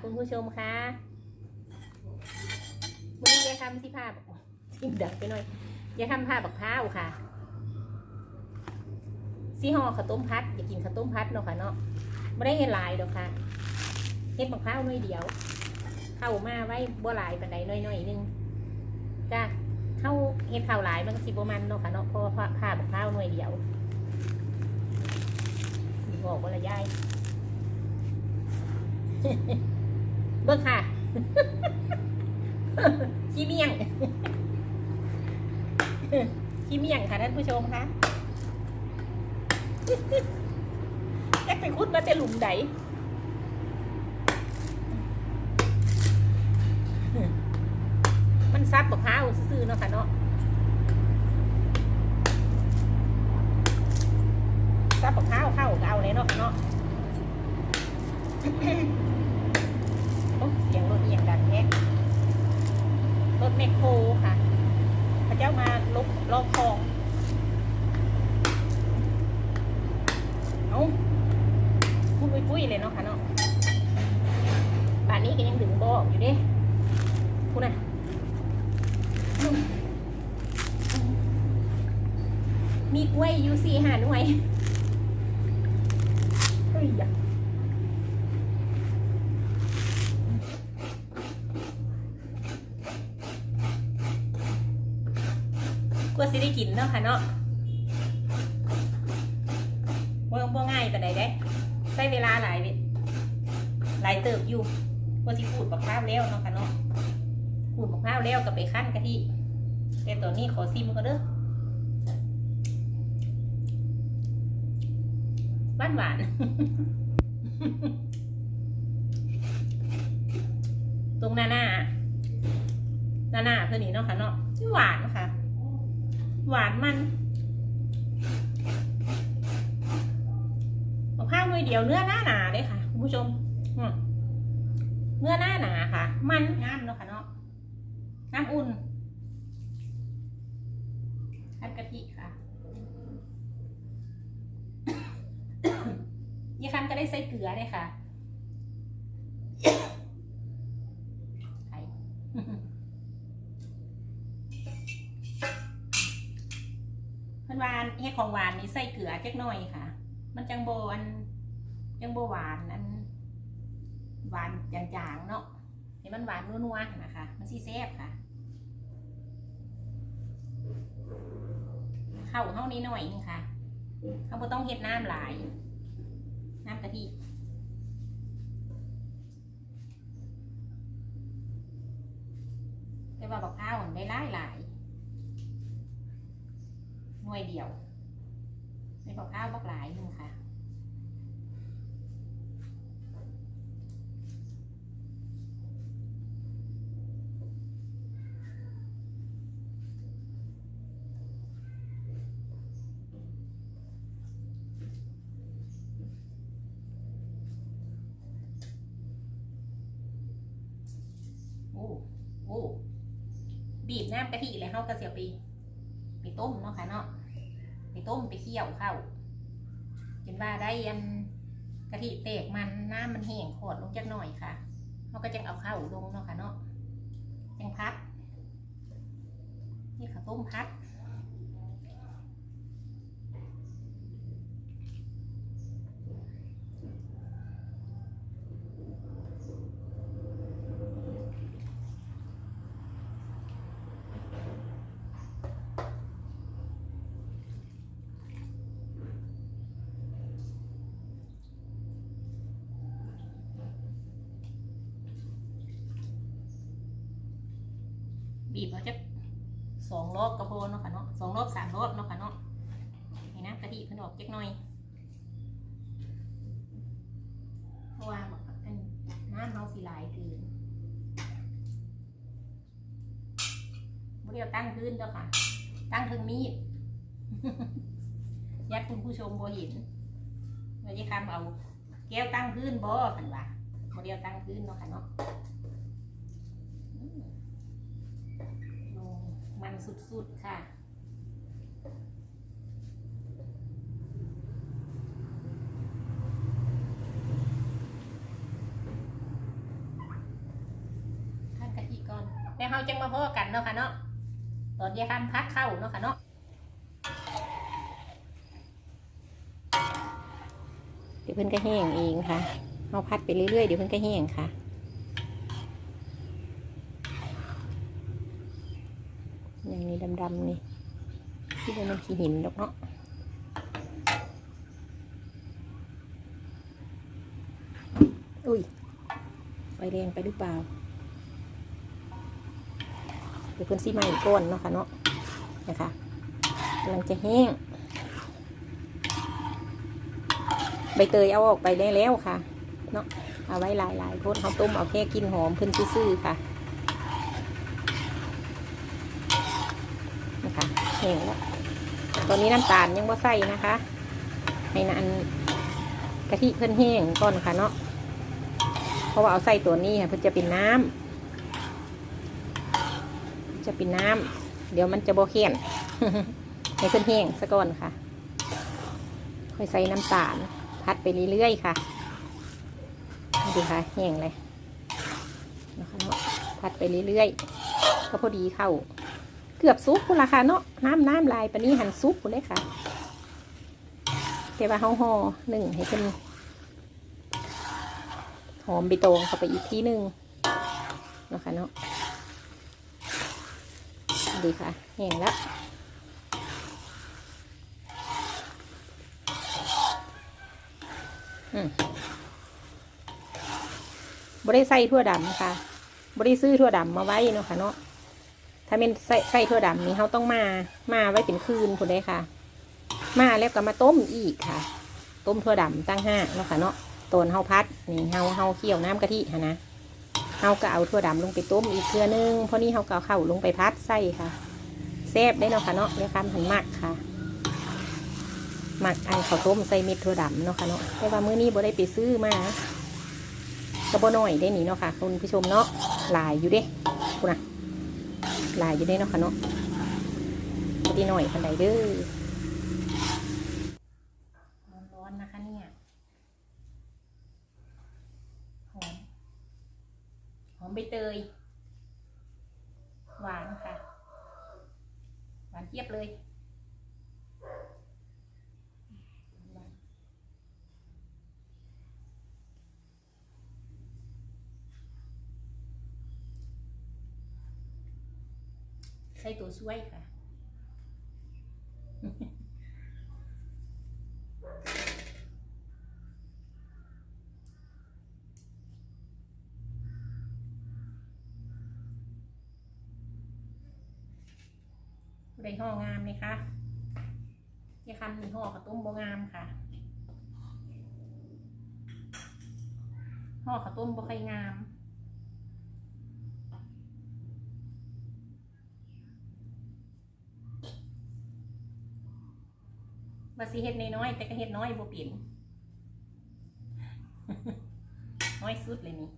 คุณผู้ชมคะวันนี้ยายคำสิภาพสิดักไปหน่อยยายคำผ้าบักพ้าวค่ะซีห่อข้าวต้มพัดอยากกินข้าวต้มพัดเนาะค่ะเนาะไม่ได้เห็นลายดอกค่ะเฮ็ดบักพ้าวหน่อยเดียว เข้ามาไว้บ่หลายปานใดน้อยๆหนึงจ้าเข้าเฮ็ดข้าวลายมันก็สิบมันเนาะค่ะเนาะเพราะว่าผ้าบักพ้าวหน่อยเดียวบอกว่าละยาย เบิ่งค่ะขี้เมี่ยงขี้เมี่ยงค่ะท่านผู้ชมคะแจ็คไปคุดมาแต่หลุมใดมันซับบักพร้าวซื่อๆเนาะค่ะเนาะซับบักพร้าวเข้าก็เอาเลยเนาะเนาะ อ้เสียงรถเอียงดังแท้รถแมคโครค่ะพระเจ้ามาลบลอกคลองเอาพูดปุ้ยๆเลยเนาะค่ะเนาะป่านนี้ก็ยังถึงบอกอยู่เด้พูดนะมีกล้วยอยูสี่หาหน่วยเฮ้ยอย่า กลัว สิได้กินเนาะค่ะเนาะบ่บ่ง่ายปานใดเด้ใช้เวลาหลายเวหลายเติบอยู่ว่าสิขูดบักพร้าวแล้วเนาะค่ะเนาะขูดบักพร้าวแล้วก็ไปคั่นกะทิแต่ตอนนี้ขอซิมก็เด้อหวานหวานตรงหน้าหน้าหน้าหน้าเพื่อนี่เนาะค่ะเนาะหวานค่ะ หวานมันมะพร้าวหน่วยเดียวเนื้อหน้าหนาเลยค่ะคุณผู้ชมเนื้อหน้าหนาค่ะ มันงามเนาะค่ะเนาะน้ำอุ่นคัดกะทิค่ะยี่คันก็ได้ใส่เกลือเลยค่ะไข่ เพิ่นหวานเฮ็ดของหวานนี่ใส่เกลือจักหน่อยค่ะ มันจังโบอันจังโบหวานอันหวานจางๆเนาะให้มันหวานนัวๆนะคะ มันสิแซ่บค่ะข้าวเฮานี้หน่อยนึงค่ะเขาบ่ต้องเฮ็ดน้ำหลาย น้ำกะทิแต่ว่าบักข้าวมันได้หลายหลาย น่วยเดียวในบักข้าวบักหลายนึงค่ะโอ้โอ้บีบน้ำกะทิเลยเฮาก็เสียไปไปต้มเนาะค่ะเนาะ ไปต้มไปเคี่ยวเข้าจนว่าได้อันกะทิเตกมันน้ำมันแห้งขอดลงจักหน่อยค่ะเราก็จังเอาเข้าลงเนาะค่ะเนาะจังพัดนี่ข้าวต้มพัด บีบเอาจะสองรอบก็พอเนาะค่ะเนาะสองรอบสามรอบเนาะค่ะเนาะให้น้ำกะทิเพิ่นออกจักหน่อยเพราะว่าอันน้ำเฮาสิหลายเกินบ่ได้เอาตั้งพื้นเด้อค่ะ ตั้งถึงมีดยัดคุณผู้ชมบ่เห็นว่าจะคำเอาแก้วตั้งพื้นบ่คันว่าบ่ได้เอาตั้งพื้นเนาะค่ะเนาะ มันสุดๆค่ะ พักกะทิก่อนแล้วเราจะมาพ่อกันเนาะค่ะเนาะ ตอนเย็นพักเข้าเนาะค่ะเนาะเดี๋ยวเพิ่นก็แห้งเองค่ะเอาพัดไปเรื่อยๆ เดี๋ยวเพิ่นก็แห้งค่ะ นี้ดำๆนี่ที่มันขี้หินดอกเนาะอุ้ยไฟแรงไปหรือเปล่าเดี๋ยวเพิ่นซีใหม่ก้อนเนาะค่ะเนาะนะคะกำลังจะแห้ง ใบเตยเอาออกไปได้แล้วค่ะ เนาะเอาไว้หลายๆโพดเขาต้มเอาแค่กลินหอมเพิ่นซื่อๆค่ะนะคะ แห้งแล้วตอนนี้น้ำตาลยังบ่ใส่นะคะให้นานกะทิเพิ่นแห้งก่อนค่ะเนาะเพราะว่าเอาใส่ตัวนี้ค่ะเพื่อจะเป็นน้ำจะเป็นน้ำเดี๋ยวมันจะโบเขียนให้เพิ่นแห้งซะก่อนค่ะ ค่อยใส่น้ำตาลพัดไปเรื่อยๆค่ะดูค่ะแห้งเลยนะคะเนาะพัดไปเรื่อยๆก็พอดีเข้า เกือบซุปคุณราคาเนาะน้ำน้ำลายปนี้หั่นซุปคุณเลยค่ะแต่ว่าเฮาห่อหนึ่งให้เป็นหอมใบตองเข้าไปอีกทีหนึ่งนะคะเนาะดีค่ะแห้งแล้วบได้ใส่ทั่วดำค่ะบได้ซื้อทั่วดำมาไว้เนาะค่ะเนาะ ถ้าเป็นใส่ใส่ทั่วดำนี่เขาต้องมา มาไว้เป็นคืนคุณได้ค่ะ มาแล้วก็มาต้มอีกค่ะ ต้มทั่วดำตั้งห้าเนาะค่ะเนาะตนเฮาพัดนี่เฮาเฮาเคี่ยวน้ำกะทิฮะนะเฮาก็เอาถั่วดำลงไปต้มอีกเทื่อนึงเพราะนี่เฮาก็เข้าลงไปพัดใส่ค่ะแซ่บได้เนาะค่ะเนาะเรียกคำหันหมักค่ะหมักไอันข้าวต้มใส่เม็ดถั่วดำเนาะค่ะเนาะแต่ว่ามื้อนี้บ่ได้ไปซื้อมาก็บ่น้อยได้หนีเนาะค่ะ คุณผู้ชมเนาะหลายอยู่เด้คุณน่ะ หลายอยู่ได้เนาะค่ะเนาะบ่ได้น้อยปันใดเด้อร้อนๆนะคะเนี่ยหอมหอมใบเตย หวานค่ะ หวานเจี๊ยบเลย ใส่ตัวช่วยค่ะ ได้ห่องามไหมคะยาคำมีห่อข้าวต้มโบงามค่ะห่อข้าวต้มโบ่ค่งาม ว่าสิเฮ็ดน้อยๆแต่ก็เฮ็ดน้อยบ่เปลี่ยนน้อยสุดเลยนี่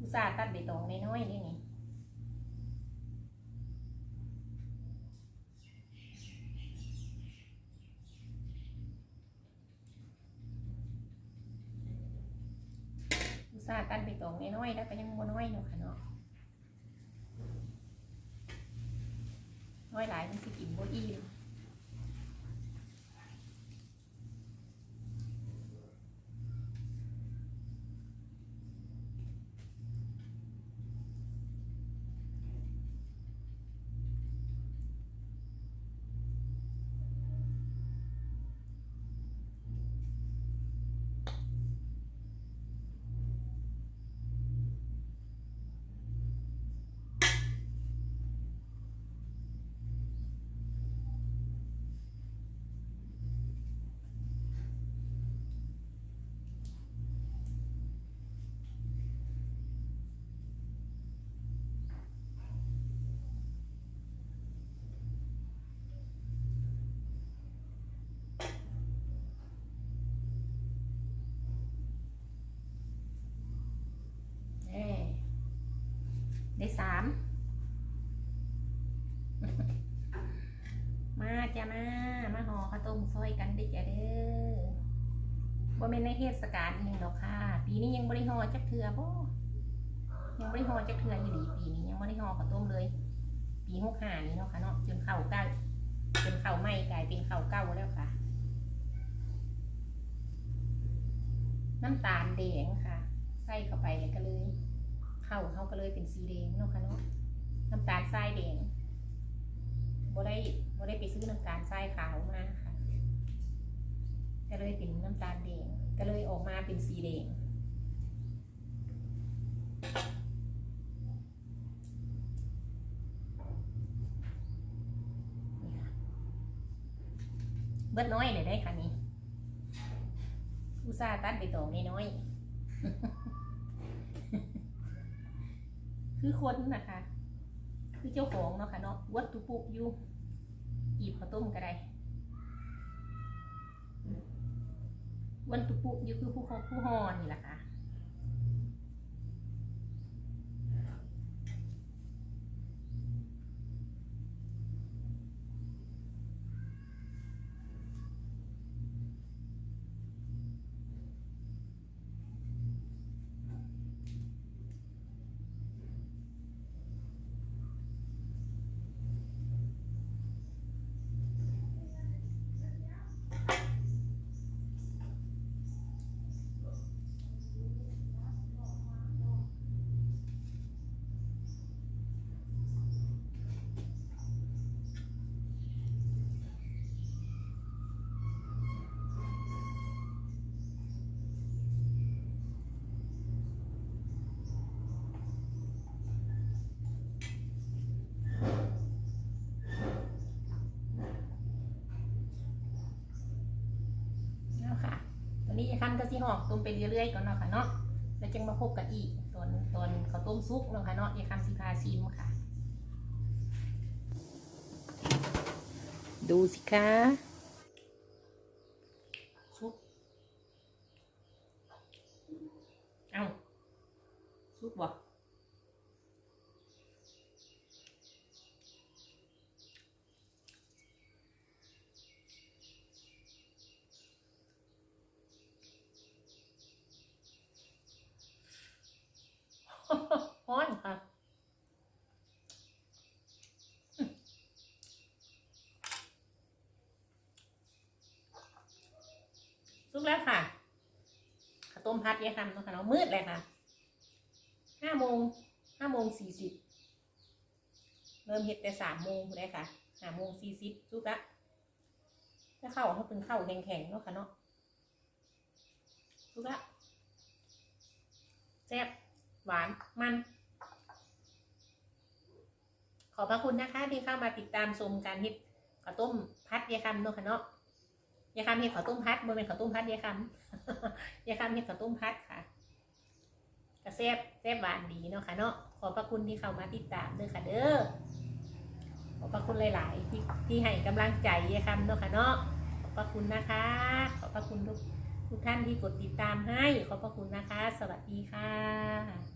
อุตส่าห์ตัดใบตองน้อยๆนี่นี่อุตส่าห์ตัดใบตองน้อยๆแล้วก็ยังบ่น้อยเนาะค่ะเนาะ น้อยหลายมันสิกินบ่อิ่ม ซอยกันได้จ้ะเด้อบ่บ่แม่นในเทศกาลอีหยังดอกค่ะ ปีนี้ยังบ่ได้ห่อจักเทื่อบ่ยังบ่ได้ห่อจักเทื่ออยู่ดีปีนี้ยังบ่ได้หอข้าวต้มเลย ปี65นี่เนาะค่ะเนาะจนเข้าใกล้จนเข้าใหม่กลายเป็นเข้าเก่าแล้วค่ะ น้ำตาลแดงค่ะ ใส่เข้าไปเลยก็เลย เข้าเขาก็เลยเป็นสีแดงเนาะค่ะเนาะน้ำตาลทรายแดงบ่ได้บ่ได้ไปซื้อน้ำตาลทรายขาวมาค่ะ ก็เลยเป็นน้ำตาลแดง ก็เลยออกมาเป็นสีแดง เบิดน้อยเลยได้ค่ะนี่อุตส่าห์ตัดไปตองน้อยคือคนนะคะ คือเจ้าของเนาะค่ะเนาะวัดตุปุกอยู่อีบข้าวต้มก็ได้ วันตุปุกอยู่คือผู้เขาผู้หอนี่แหละค่ะ สิหอกต้มไปเรื่อยๆก่อนเนาะค่ะเนาะแล้วจึงมาพบกันอีกตอนตอนข้าวต้มซุปเนาะค่ะเนาะยายคำสิพาชิมค่ะ ดูสิคะซุปเอาซุปบ่ ฮ้อนค่ะอืม สุกแล้วค่ะข้าวต้มพัดยายคำนาะคะเนาะมืดเลยค่ะห้าโมงห้าโมงสี่สิบเริ่มเห็ดแต่สามโมงเลยค่ะห้าโมงสี่สิบสุกละถ้าเข้าเขาเป็นเข้าแข็งๆเนาะค่ะเนาะสุกละแซ่บหวานมันขอบพระคุณนะคะที่เข้ามาติดตามชมการเฮ็ดข้าวต้มพัดยายคำเนาะค่ะเนาะ ยายคำเฮ็ดข้าวต้มพัดบ่เป็นข้าวต้มพัดยายคำยายคำเฮ็ดข้าวต้มพัดค่ะกระแซบแซบหวานดีเนาะค่ะเนาะขอบพระคุณที่เข้ามาติดตามเด้อค่ะเด้อขอบพระคุณหลาย ๆ ที่ที่ให้กำลังใจยายคำเนาะค่ะเนาะขอบพระคุณนะคะ ขอบพระคุณทุกทุกท่านที่กดติดตามให้ ขอบพระคุณนะคะ สวัสดีค่ะ